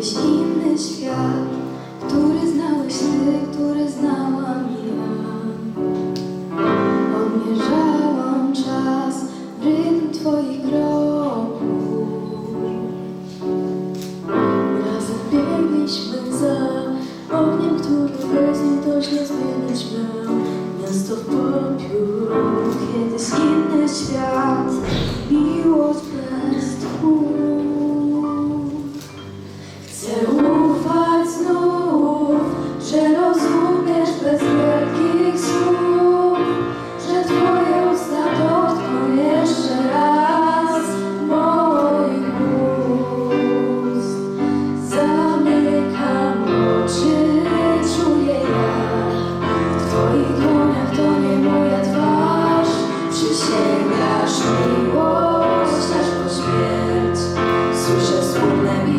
Kiedyś inny świat, który znałeś ty, który znałam ja. Odmierzałam czas w rytm twoich kroków. Razem biegliśmy za ogniem, który bez litości zmienić miał miasto w popiół. Kiedyś inny świat,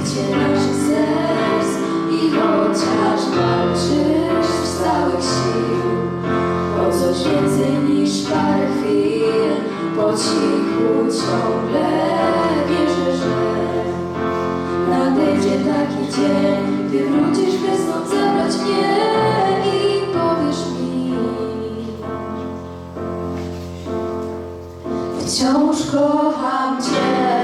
bicie naszych serc i chociaż walczysz z całych sił o coś więcej niż parę chwil, po cichu ciągle wierzę, że nadejdzie taki dzień, gdy wrócisz, by znów zabrać mnie i powiesz mi. Wciąż kocham Cię.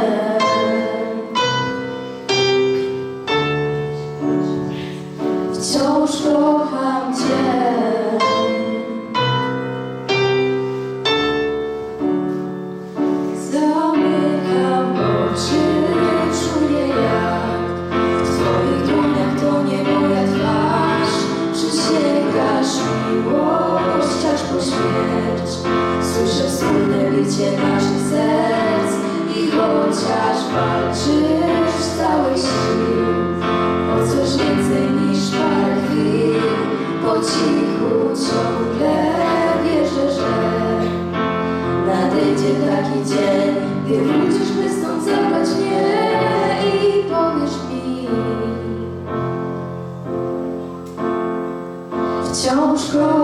Bicie naszych serc i chociaż walczysz z całych sił o coś więcej niż parę chwil, po cichu ciągle wierzę, że Nadejdzie taki dzień, gdy wrócisz, by stąd zabrać mnie i powiesz mi. Wciąż kocham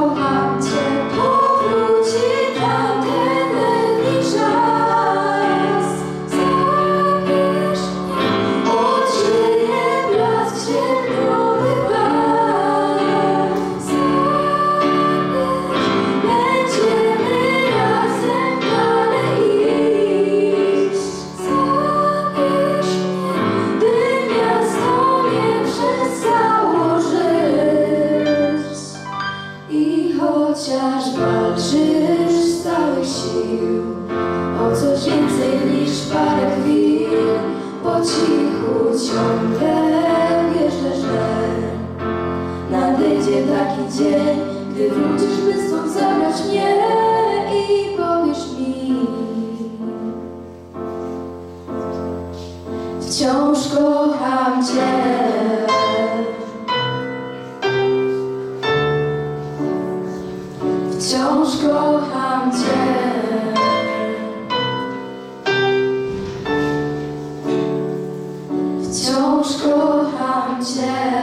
chociaż walczysz z całych sił o coś więcej niż parę chwil, po cichu ciągle wierzę, że nadejdzie taki dzień, gdy wrócisz, by stąd zabrać mnie i powiesz mi. Wciąż kocham Cię. wciąż kocham Cię. Wciąż kocham Cię.